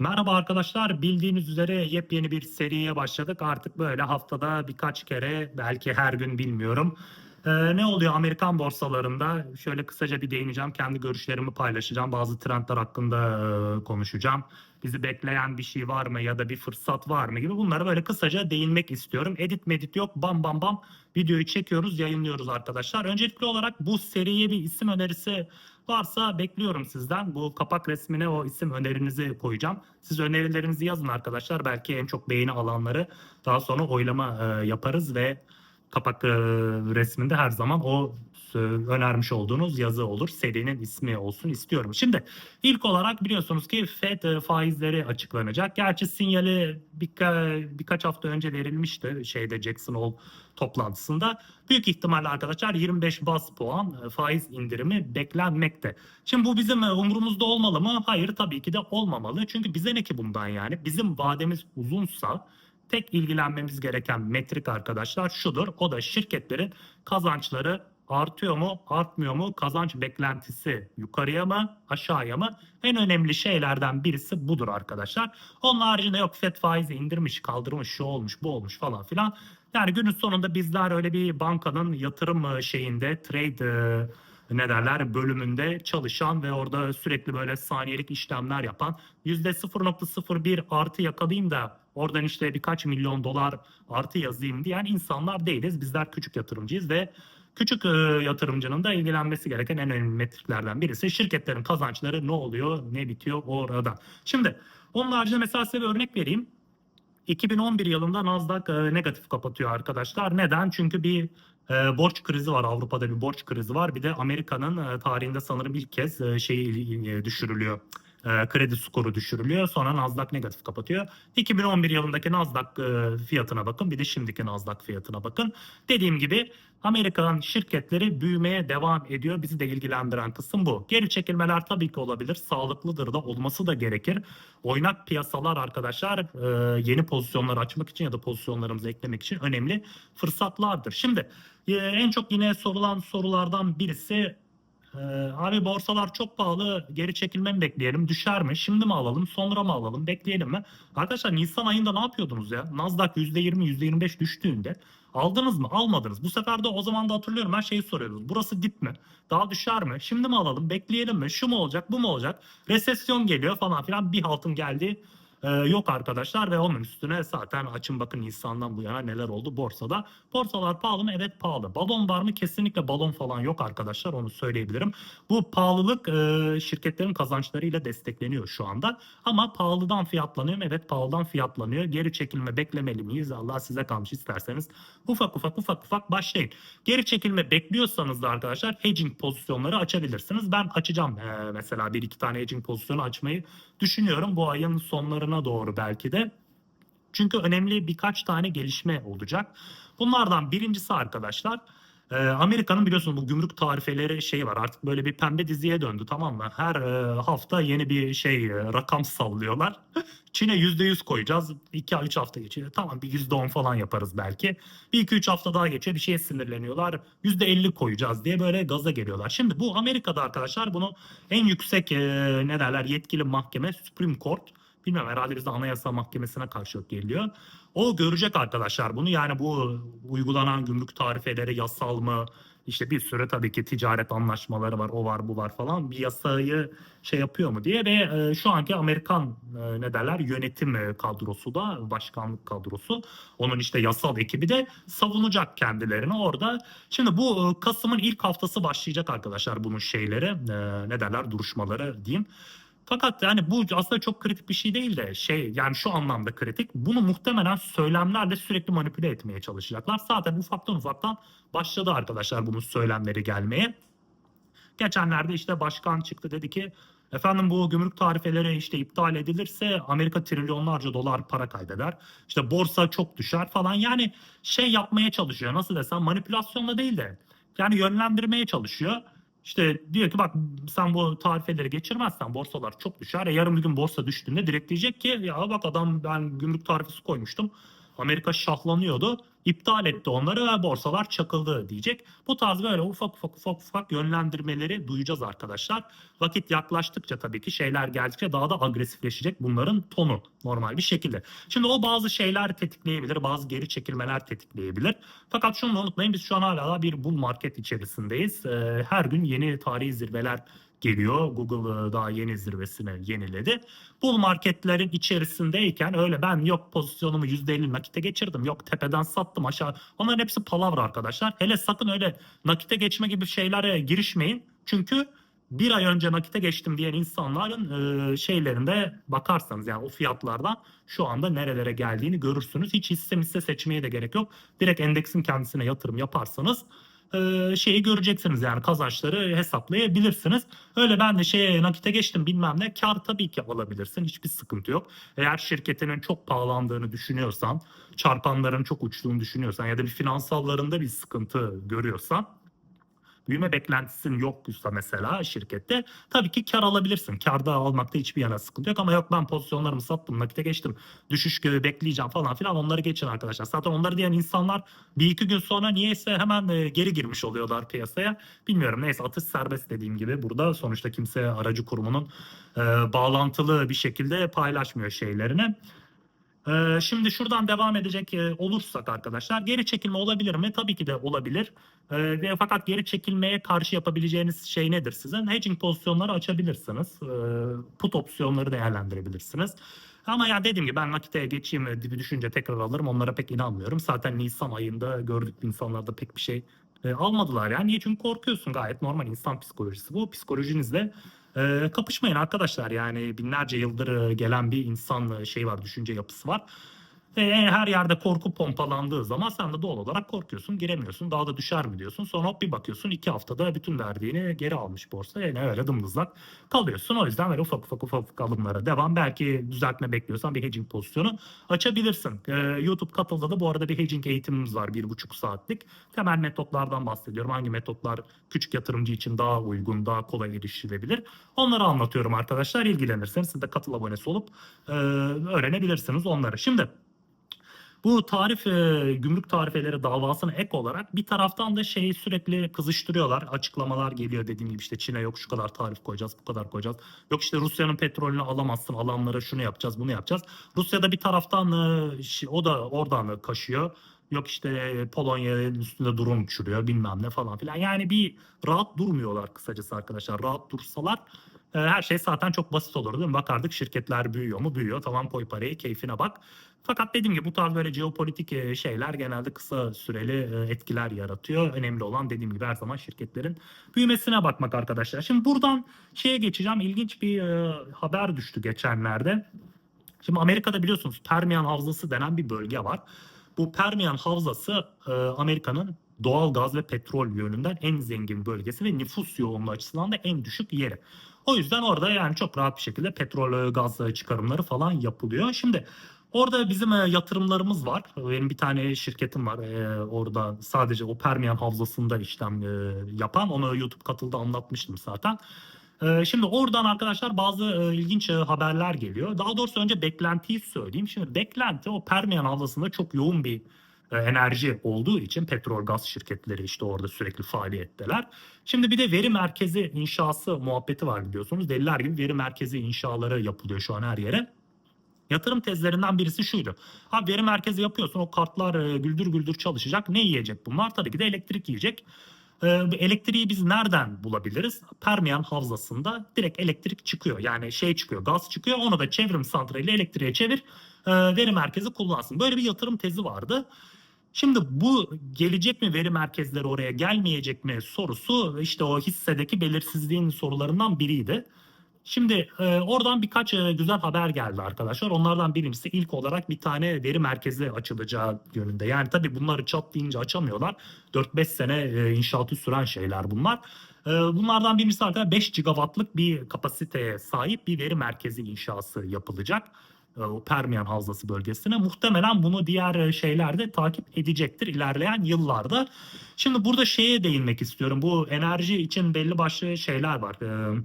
Merhaba arkadaşlar. Bildiğiniz üzere yepyeni bir seriye başladık. Artık böyle haftada birkaç kere, belki her gün bilmiyorum. Ee, ne oluyor Amerikan borsalarında? Şöyle kısaca bir değineceğim. Kendi görüşlerimi paylaşacağım. Bazı trendler hakkında e, konuşacağım. Bizi bekleyen bir şey var mı ya da bir fırsat var mı gibi bunlara böyle kısaca değinmek istiyorum. Edit medit yok. Bam bam bam videoyu çekiyoruz, yayınlıyoruz arkadaşlar. Öncelikli olarak bu seriye bir isim önerisi varsa bekliyorum sizden. Bu kapak resmine o isim önerinizi koyacağım. Siz önerilerinizi yazın arkadaşlar. Belki en çok beğeni alanları daha sonra oylama e, yaparız ve kapak e, resminde her zaman o e, önermiş olduğunuz yazı olur. Serinin ismi olsun istiyorum. Şimdi ilk olarak biliyorsunuz ki FED e, faizleri açıklanacak. Gerçi sinyali birka- birkaç hafta önce verilmişti şeyde Jackson Hole toplantısında. Büyük ihtimalle arkadaşlar 25 bas puan e, faiz indirimi beklenmekte. Şimdi bu bizim e, umurumuzda olmalı mı? Hayır tabii ki de olmamalı. Çünkü bize ne ki bundan yani? Bizim vademiz uzunsa tek ilgilenmemiz gereken metrik arkadaşlar şudur. O da şirketlerin kazançları artıyor mu, artmıyor mu? Kazanç beklentisi yukarıya mı, aşağıya mı? En önemli şeylerden birisi budur arkadaşlar. Onun haricinde yok FED faizi indirmiş, kaldırmış, şu olmuş, bu olmuş falan filan. Yani günün sonunda bizler öyle bir bankanın yatırım e, şeyinde, trade e, ne derler bölümünde çalışan ve orada sürekli böyle saniyelik işlemler yapan %0.01 artı yakalayayım da oradan işte birkaç milyon dolar artı yazayım diyen insanlar değiliz. Bizler küçük yatırımcıyız ve küçük e, yatırımcının da ilgilenmesi gereken en önemli metriklerden birisi şirketlerin kazançları ne oluyor, ne bitiyor orada. Şimdi onun haricinde mesela size bir örnek vereyim. 2011 yılında Nasdaq e, negatif kapatıyor arkadaşlar. Neden? Çünkü bir e, borç krizi var. Avrupa'da bir borç krizi var. Bir de Amerika'nın e, tarihinde sanırım ilk kez e, şeyi e, düşürülüyor. E, kredi skoru düşürülüyor. Sonra Nasdaq negatif kapatıyor. 2011 yılındaki Nasdaq e, fiyatına bakın. Bir de şimdiki Nasdaq fiyatına bakın. Dediğim gibi Amerikan şirketleri büyümeye devam ediyor. Bizi de ilgilendiren kısım bu. Geri çekilmeler tabii ki olabilir. Sağlıklıdır da olması da gerekir. Oynak piyasalar arkadaşlar e, yeni pozisyonlar açmak için ya da pozisyonlarımızı eklemek için önemli fırsatlardır. Şimdi en çok yine sorulan sorulardan birisi e, abi borsalar çok pahalı geri çekilme bekleyelim düşer mi? Şimdi mi alalım sonra mı alalım bekleyelim mi? Arkadaşlar Nisan ayında ne yapıyordunuz ya? Nasdaq %20 %25 düştüğünde aldınız mı almadınız bu sefer de o zaman da hatırlıyorum her şeyi soruyordunuz. Burası dip mi? Daha düşer mi? Şimdi mi alalım bekleyelim mi? Şu mu olacak bu mu olacak? Resesyon geliyor falan filan bir haltın geldiği ee, yok arkadaşlar ve onun üstüne zaten açın bakın Nisan'dan bu yana neler oldu borsada. Borsalar pahalı mı? Evet pahalı. Balon var mı? Kesinlikle balon falan yok arkadaşlar onu söyleyebilirim. Bu pahalılık e, şirketlerin kazançlarıyla destekleniyor şu anda. Ama pahalıdan fiyatlanıyor mu? Evet pahalıdan fiyatlanıyor. Geri çekilme beklemeli miyiz? Allah size kalmış isterseniz ufak ufak ufak ufak başlayın. Geri çekilme bekliyorsanız da arkadaşlar hedging pozisyonları açabilirsiniz. Ben açacağım e, mesela bir iki tane hedging pozisyonu açmayı düşünüyorum bu ayın sonlarına doğru belki de. Çünkü önemli birkaç tane gelişme olacak. Bunlardan birincisi arkadaşlar e, Amerika'nın biliyorsunuz bu gümrük tarifeleri şey var artık böyle bir pembe diziye döndü tamam mı? Her e, hafta yeni bir şey e, rakam sallıyorlar. Çin'e %100 koyacağız. 2-3 hafta geçiyor. Tamam bir %10 falan yaparız belki. Bir 2-3 hafta daha geçiyor bir şeye sinirleniyorlar. %50 koyacağız diye böyle gaza geliyorlar. Şimdi bu Amerika'da arkadaşlar bunu en yüksek e, ne derler yetkili mahkeme Supreme Court bilmiyorum herhalde bizde anayasa mahkemesine karşı geliyor. O görecek arkadaşlar bunu yani bu uygulanan gümrük tarifeleri yasal mı? İşte bir sürü tabii ki ticaret anlaşmaları var, o var, bu var falan. Bir yasayı şey yapıyor mu diye ve e, şu anki Amerikan e, ne derler yönetim e, kadrosu da başkanlık kadrosu onun işte yasal ekibi de savunacak kendilerini orada. Şimdi bu e, Kasım'ın ilk haftası başlayacak arkadaşlar bunun şeyleri e, ne derler duruşmaları diyeyim. Fakat yani bu aslında çok kritik bir şey değil de şey yani şu anlamda kritik. Bunu muhtemelen söylemlerle sürekli manipüle etmeye çalışacaklar. Zaten ufaktan ufaktan başladı arkadaşlar bunun söylemleri gelmeye. Geçenlerde işte başkan çıktı dedi ki efendim bu gümrük tarifeleri işte iptal edilirse Amerika trilyonlarca dolar para kaybeder. İşte borsa çok düşer falan. Yani şey yapmaya çalışıyor nasıl desem manipülasyonla değil de yani yönlendirmeye çalışıyor. İşte diyor ki bak sen bu tarifeleri geçirmezsen borsalar çok düşer. E yarın bir gün borsa düştüğünde direkt diyecek ki ya bak adam ben gümrük tarifesi koymuştum. Amerika şahlanıyordu. İptal etti onları ve borsalar çakıldı diyecek. Bu tarz böyle ufak ufak ufak ufak yönlendirmeleri duyacağız arkadaşlar. Vakit yaklaştıkça tabii ki şeyler geldikçe daha da agresifleşecek bunların tonu normal bir şekilde. Şimdi o bazı şeyler tetikleyebilir, bazı geri çekilmeler tetikleyebilir. Fakat şunu unutmayın biz şu an hala bir bull market içerisindeyiz. Ee, Her gün yeni tarihi zirveler geliyor. Google daha yeni zirvesini yeniledi. Bull marketlerin içerisindeyken öyle ben yok pozisyonumu %50 nakite geçirdim. Yok tepeden sattım aşağı. Onların hepsi palavra arkadaşlar. Hele sakın öyle nakite geçme gibi şeylere girişmeyin. Çünkü bir ay önce nakite geçtim diyen insanların e, şeylerinde bakarsanız yani o fiyatlardan şu anda nerelere geldiğini görürsünüz. Hiç hisse hisse seçmeye de gerek yok. Direkt endeksin kendisine yatırım yaparsanız e, şeyi göreceksiniz yani kazançları hesaplayabilirsiniz. Öyle ben de şeye nakite geçtim bilmem ne kar tabii ki alabilirsin hiçbir sıkıntı yok. Eğer şirketinin çok pahalandığını düşünüyorsan, çarpanların çok uçtuğunu düşünüyorsan ya da bir finansallarında bir sıkıntı görüyorsan büyüme beklentisinin yoksa mesela şirkette tabii ki kar alabilirsin. Karda almakta hiçbir yana sıkıntı yok ama yok ben pozisyonlarımı sattım nakite geçtim düşüş gibi bekleyeceğim falan filan onları geçin arkadaşlar. Zaten onları diyen insanlar bir iki gün sonra niyeyse hemen e, geri girmiş oluyorlar piyasaya. Bilmiyorum neyse atış serbest dediğim gibi burada sonuçta kimse aracı kurumunun e, bağlantılı bir şekilde paylaşmıyor şeylerini. Ee, Şimdi şuradan devam edecek e, olursak arkadaşlar geri çekilme olabilir mi? Tabii ki de olabilir. Ee, ve fakat geri çekilmeye karşı yapabileceğiniz şey nedir sizin? Hedging pozisyonları açabilirsiniz. Ee, Put opsiyonları değerlendirebilirsiniz. Ama ya dediğim gibi ben nakite geçeyim e, dibi düşünce tekrar alırım. Onlara pek inanmıyorum. Zaten Nisan ayında gördük insanlarda pek bir şey e, almadılar. Yani niye? Çünkü korkuyorsun gayet normal insan psikolojisi bu. Psikolojinizle kapışmayın arkadaşlar. Yani binlerce yıldır e, gelen bir insan e, şey var, düşünce yapısı var. E, her yerde korku pompalandığı zaman sen de doğal olarak korkuyorsun, giremiyorsun. Daha da düşer mi diyorsun. Sonra hop bir bakıyorsun iki haftada bütün verdiğini geri almış borsa. Yani öyle dımdızlak kalıyorsun. O yüzden böyle ufak ufak ufak ufak alımlara devam. Belki düzeltme bekliyorsan bir hedging pozisyonu açabilirsin. E, YouTube katılda da bu arada bir hedging eğitimimiz var. Bir buçuk saatlik. Temel metotlardan bahsediyorum. Hangi metotlar küçük yatırımcı için daha uygun, daha kolay erişilebilir. Onları anlatıyorum arkadaşlar. İlgilenirseniz siz de katıl abonesi olup e, öğrenebilirsiniz onları. Şimdi bu tarif e, gümrük tarifeleri davasına ek olarak bir taraftan da şeyi sürekli kızıştırıyorlar. Açıklamalar geliyor dediğim gibi işte Çin'e yok şu kadar tarif koyacağız, bu kadar koyacağız. Yok işte Rusya'nın petrolünü alamazsın, alanlara şunu yapacağız, bunu yapacağız. Rusya'da bir taraftan e, o da oradan kaşıyor. Yok işte Polonya'nın üstünde drone uçuruyor bilmem ne falan filan. Yani bir rahat durmuyorlar kısacası arkadaşlar. Rahat dursalar e, her şey zaten çok basit olur değil mi? Bakardık şirketler büyüyor mu? Büyüyor. Tamam koy parayı keyfine bak. Fakat dediğim gibi bu tarz böyle jeopolitik e, şeyler genelde kısa süreli e, etkiler yaratıyor. Önemli olan dediğim gibi her zaman şirketlerin büyümesine bakmak arkadaşlar. Şimdi buradan şeye geçeceğim. İlginç bir e, haber düştü geçenlerde. Şimdi Amerika'da biliyorsunuz Permian Havzası denen bir bölge var. Bu Permian Havzası Amerika'nın doğal gaz ve petrol yönünden en zengin bölgesi ve nüfus yoğunluğu açısından da en düşük yeri. O yüzden orada yani çok rahat bir şekilde petrol, gaz çıkarımları falan yapılıyor. Şimdi orada bizim e, yatırımlarımız var. Benim bir tane şirketim var e, orada sadece o Permian Havzası'nda işlem e, yapan. Onu YouTube katıldı anlatmıştım zaten. Şimdi oradan arkadaşlar bazı ilginç haberler geliyor. Daha doğrusu önce beklentiyi söyleyeyim. Şimdi beklenti o Permian Havzası'nda çok yoğun bir enerji olduğu için petrol gaz şirketleri işte orada sürekli faaliyetteler. Şimdi bir de veri merkezi inşası muhabbeti var biliyorsunuz. Deliler gibi veri merkezi inşaları yapılıyor şu an her yere. Yatırım tezlerinden birisi şuydu. Abi veri merkezi yapıyorsun o kartlar e, güldür güldür çalışacak. Ne yiyecek bunlar? Tabii ki de elektrik yiyecek. Bu elektriği biz nereden bulabiliriz? Permian havzasında direkt elektrik çıkıyor. Yani şey çıkıyor, gaz çıkıyor. Onu da çevrim santraliyle elektriğe çevir, e, veri merkezi kullansın. Böyle bir yatırım tezi vardı. Şimdi bu gelecek mi veri merkezleri oraya gelmeyecek mi sorusu işte o hissedeki belirsizliğin sorularından biriydi. Şimdi e, oradan birkaç e, güzel haber geldi arkadaşlar. Onlardan birincisi ilk olarak bir tane veri merkezi açılacağı yönünde. Yani tabii bunları çat deyince açamıyorlar. 4-5 sene e, inşaatı süren şeyler bunlar. E, bunlardan birincisi arkadaşlar 5 gigawattlık bir kapasiteye sahip bir veri merkezi inşası yapılacak. E, Permian Havzası bölgesine. Muhtemelen bunu diğer e, şeyler de takip edecektir ilerleyen yıllarda. Şimdi burada şeye değinmek istiyorum. Bu enerji için belli başlı şeyler var. E,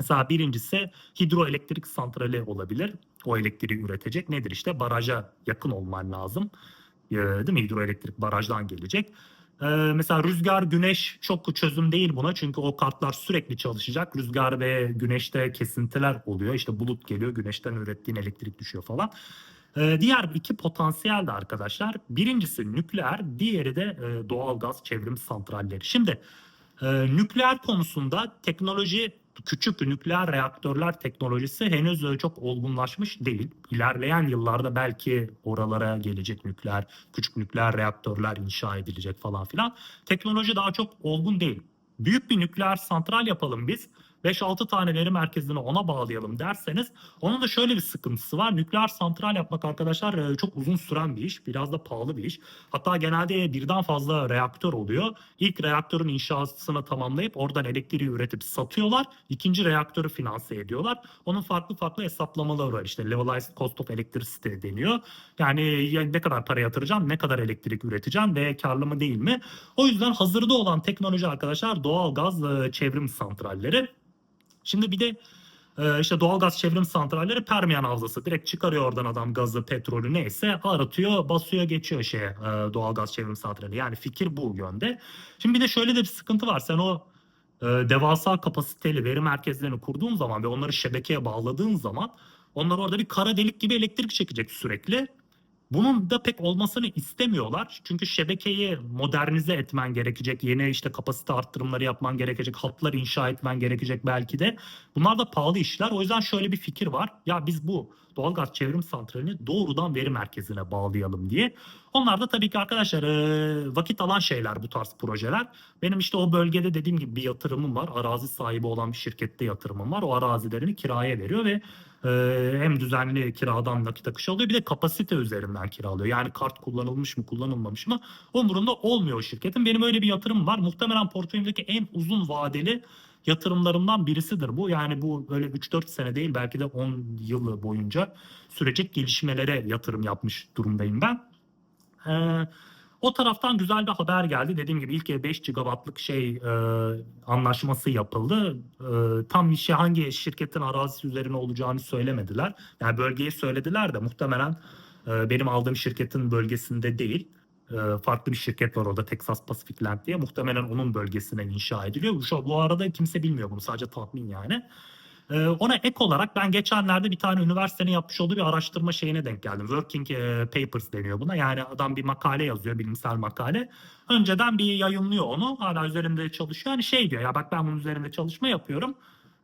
Mesela birincisi hidroelektrik santrali olabilir. O elektriği üretecek. Nedir işte? Baraja yakın olman lazım. Ee, değil mi? Hidroelektrik barajdan gelecek. Ee, mesela rüzgar, güneş çok çözüm değil buna. Çünkü o kartlar sürekli çalışacak. Rüzgar ve güneşte kesintiler oluyor. İşte bulut geliyor, güneşten ürettiğin elektrik düşüyor falan. Ee, diğer iki potansiyel de arkadaşlar. Birincisi nükleer, diğeri de e, doğalgaz çevrim santralleri. Şimdi e, nükleer konusunda teknoloji küçük nükleer reaktörler teknolojisi henüz çok olgunlaşmış değil. İlerleyen yıllarda belki oralara gelecek nükleer, küçük nükleer reaktörler inşa edilecek falan filan. Teknoloji daha çok olgun değil. Büyük bir nükleer santral yapalım biz. 5-6 tane veri merkezini ona bağlayalım derseniz onun da şöyle bir sıkıntısı var. Nükleer santral yapmak arkadaşlar e, çok uzun süren bir iş. Biraz da pahalı bir iş. Hatta genelde birden fazla reaktör oluyor. İlk reaktörün inşasını tamamlayıp oradan elektriği üretip satıyorlar. İkinci reaktörü finanse ediyorlar. Onun farklı farklı hesaplamaları var. İşte levelized cost of electricity deniyor. Yani ya ne kadar para yatıracağım, ne kadar elektrik üreteceğim ve karlı mı değil mi? O yüzden hazırda olan teknoloji arkadaşlar doğalgaz e, çevrim santralleri. Şimdi bir de e, işte doğalgaz çevrim santralleri Permiyan havzası. Direkt çıkarıyor oradan adam gazı, petrolü neyse aratıyor, basıyor, geçiyor şeye e, doğalgaz çevrim santrali. Yani fikir bu yönde. Şimdi bir de şöyle de bir sıkıntı var. Sen o e, devasa kapasiteli veri merkezlerini kurduğun zaman ve onları şebekeye bağladığın zaman onlar orada bir kara delik gibi elektrik çekecek sürekli. Bunun da pek olmasını istemiyorlar. Çünkü şebekeyi modernize etmen gerekecek. Yeni işte kapasite arttırımları yapman gerekecek. Hatlar inşa etmen gerekecek belki de. Bunlar da pahalı işler. O yüzden şöyle bir fikir var. Ya biz bu doğalgaz çevrim santralini doğrudan veri merkezine bağlayalım diye. Onlar da tabii ki arkadaşlar e, vakit alan şeyler bu tarz projeler. Benim işte o bölgede dediğim gibi bir yatırımım var. Arazi sahibi olan bir şirkette yatırımım var. O arazilerini kiraya veriyor ve ee, hem düzenli kiradan nakit akışı alıyor bir de kapasite üzerinden kiralıyor. Yani kart kullanılmış mı kullanılmamış mı umurunda olmuyor şirketin. Benim öyle bir yatırım var. Muhtemelen portföyümdeki en uzun vadeli yatırımlarımdan birisidir bu. Yani bu böyle 3-4 sene değil belki de 10 yıl boyunca sürecek gelişmelere yatırım yapmış durumdayım ben. Ee, o taraftan güzel bir haber geldi. Dediğim gibi ilk 5 gigawattlık şey e, anlaşması yapıldı. E, tam işi hangi şirketin arazisi üzerine olacağını söylemediler. Yani bölgeyi söylediler de muhtemelen e, benim aldığım şirketin bölgesinde değil. E, farklı bir şirket var orada Texas Pacific Land diye. Muhtemelen onun bölgesine inşa ediliyor. Şu, bu arada kimse bilmiyor bunu sadece tahmin yani. Ee, ona ek olarak ben geçenlerde bir tane üniversitenin yapmış olduğu bir araştırma şeyine denk geldim. Working e, Papers deniyor buna. Yani adam bir makale yazıyor, bilimsel makale. Önceden bir yayınlıyor onu. Hala üzerinde çalışıyor. Hani şey diyor ya bak ben bunun üzerinde çalışma yapıyorum.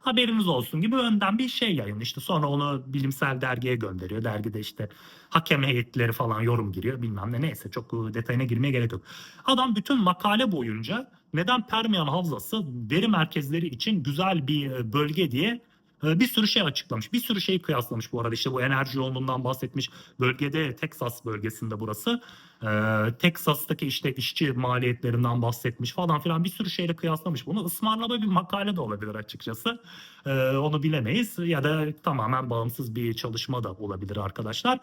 Haberiniz olsun gibi önden bir şey yayın. İşte sonra onu bilimsel dergiye gönderiyor. Dergide işte hakem heyetleri falan yorum giriyor bilmem ne. Neyse çok detayına girmeye gerek yok. Adam bütün makale boyunca neden Permiyan Havzası veri merkezleri için güzel bir e, bölge diye bir sürü şey açıklamış. Bir sürü şeyi kıyaslamış bu arada. İşte bu enerji yoğunluğundan bahsetmiş. Bölgede Texas bölgesinde burası. Ee, Texas'taki işte işçi maliyetlerinden bahsetmiş falan filan bir sürü şeyle kıyaslamış. Bunu ısmarlama bir makale de olabilir açıkçası. Ee, onu bilemeyiz. Ya da tamamen bağımsız bir çalışma da olabilir arkadaşlar.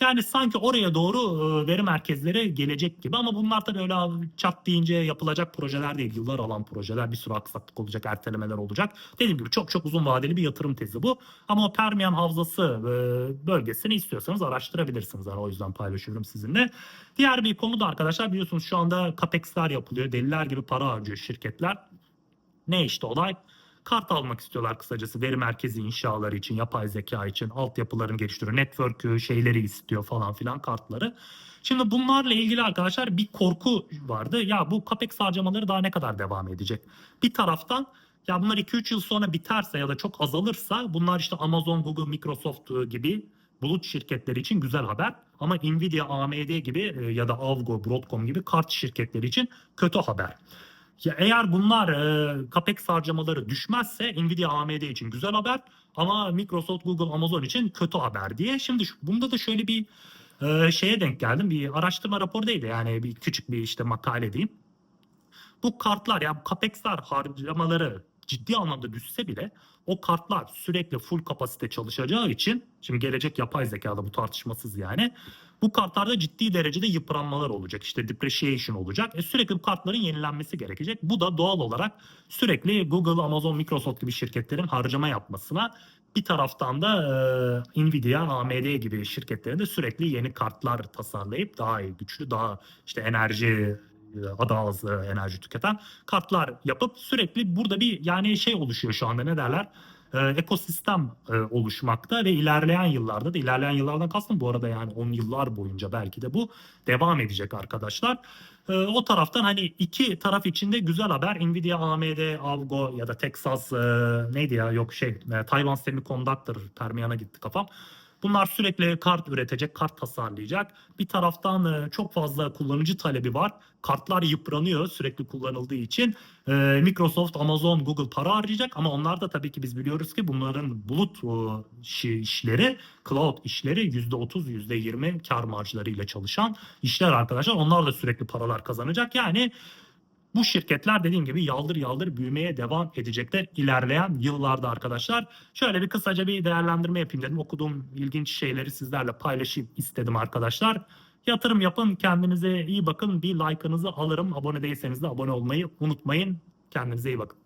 Yani sanki oraya doğru e, veri merkezleri gelecek gibi ama bunlar tabii öyle çat deyince yapılacak projeler değil. Yıllar alan projeler. Bir sürü aksaklık olacak, ertelemeler olacak. Dediğim gibi çok çok uzun vadeli bir yatırım tezi bu. Ama o Permiyan Havzası e, bölgesini istiyorsanız araştırabilirsiniz. Yani o yüzden paylaşıyorum sizinle. Diğer bir konu da arkadaşlar biliyorsunuz şu anda CAPEX'ler yapılıyor. Deliler gibi para harcıyor şirketler. Ne işte olay? Kart almak istiyorlar kısacası veri merkezi inşaları için, yapay zeka için, altyapılarını geliştiriyor. Network şeyleri istiyor falan filan kartları. Şimdi bunlarla ilgili arkadaşlar bir korku vardı. Ya bu CAPEX harcamaları daha ne kadar devam edecek? Bir taraftan ya bunlar 2-3 yıl sonra biterse ya da çok azalırsa bunlar işte Amazon, Google, Microsoft gibi bulut şirketleri için güzel haber. Ama Nvidia, AMD gibi e, ya da Avgo, Broadcom gibi kart şirketleri için kötü haber. Ya eğer bunlar e, capex harcamaları düşmezse Nvidia, AMD için güzel haber ama Microsoft, Google, Amazon için kötü haber diye. Şimdi şu- bunda da şöyle bir e, şeye denk geldim. Bir araştırma raporu değil de yani bir küçük bir işte makale diyeyim. Bu kartlar ya capex'ler harcamaları ciddi anlamda düşse bile o kartlar sürekli full kapasite çalışacağı için şimdi gelecek yapay zekada bu tartışmasız yani bu kartlarda ciddi derecede yıpranmalar olacak. İşte depreciation olacak. E sürekli bu kartların yenilenmesi gerekecek. Bu da doğal olarak sürekli Google, Amazon, Microsoft gibi şirketlerin harcama yapmasına bir taraftan da e, Nvidia, AMD gibi şirketlerin de sürekli yeni kartlar tasarlayıp daha iyi, güçlü, daha işte enerji e, az e, enerji tüketen kartlar yapıp sürekli burada bir yani şey oluşuyor şu anda ne derler? E, ekosistem e, oluşmakta ve ilerleyen yıllarda da ilerleyen yıllardan kastım bu arada yani 10 yıllar boyunca belki de bu devam edecek arkadaşlar. O taraftan hani iki taraf içinde güzel haber. Nvidia, AMD, Avgo ya da Texas neydi ya yok şey e, Taiwan Semiconductor Permian'a gitti kafam. Bunlar sürekli kart üretecek, kart tasarlayacak. Bir taraftan e, çok fazla kullanıcı talebi var. Kartlar yıpranıyor sürekli kullanıldığı için. E, Microsoft, Amazon, Google para harcayacak ama onlar da tabii ki biz biliyoruz ki bunların bulut işleri, cloud işleri %30, %20 kar marjlarıyla çalışan işler arkadaşlar. Onlar da sürekli paralar kazanacak. Yani bu şirketler dediğim gibi yaldır yaldır büyümeye devam edecekler ilerleyen yıllarda arkadaşlar. Şöyle bir kısaca bir değerlendirme yapayım dedim. Okuduğum ilginç şeyleri sizlerle paylaşayım istedim arkadaşlar. Yatırım yapın, kendinize iyi bakın. Bir like'ınızı alırım. Abone değilseniz de abone olmayı unutmayın. Kendinize iyi bakın.